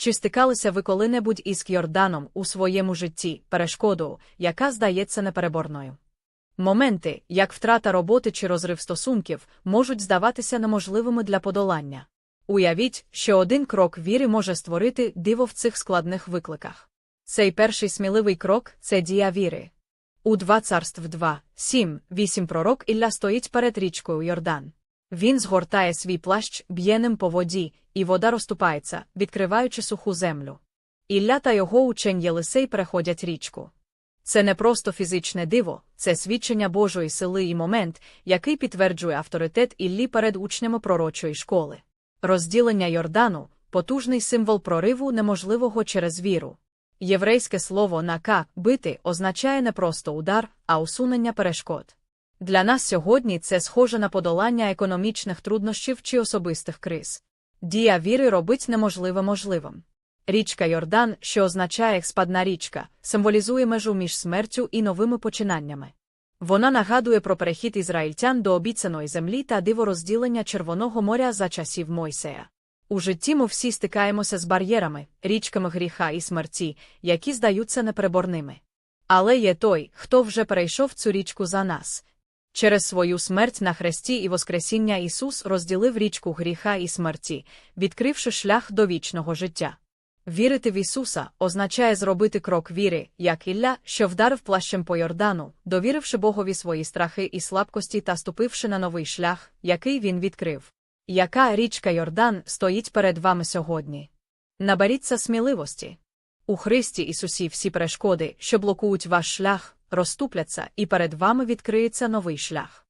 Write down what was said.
Чи стикалися ви коли-небудь із Йорданом у своєму житті, перешкодою, яка здається непереборною? Моменти, як втрата роботи чи розрив стосунків, можуть здаватися неможливими для подолання. Уявіть, що один крок віри може створити диво в цих складних викликах. Цей перший сміливий крок це дія віри. У 2 царств 2, 7, 8 пророк Ілля стоїть перед річкою Йордан. Він згортає свій плащ б'єним по воді, і вода розступається, відкриваючи суху землю. Ілля та його учень Єлисей переходять річку. Це не просто фізичне диво, це свідчення Божої сили і момент, який підтверджує авторитет Іллі перед учнями пророчої школи. Розділення Йордану потужний символ прориву неможливого через віру. Єврейське слово нака бити означає не просто удар, а усунення перешкод. Для нас сьогодні це схоже на подолання економічних труднощів чи особистих криз. Дія віри робить неможливе можливим. Річка Йордан, що означає спадна річка, символізує межу між смертю і новими починаннями. Вона нагадує про перехід ізраїльтян до обіцяної землі та диво розділення Червоного моря за часів Мойсея. У житті ми всі стикаємося з бар'єрами, річками гріха і смерті, які здаються непереборними. Але є той, хто вже перейшов цю річку за нас. Через свою смерть на хресті і Воскресіння Ісус розділив річку гріха і смерті, відкривши шлях до вічного життя. Вірити в Ісуса означає зробити крок віри, як Ілля, що вдарив плащем по Йордану, довіривши Богові свої страхи і слабкості та ступивши на новий шлях, який він відкрив. Яка річка Йордан стоїть перед вами сьогодні? Наберіться сміливості. У Христі Ісусі всі перешкоди, що блокують ваш шлях, розступляться, і перед вами відкриється новий шлях.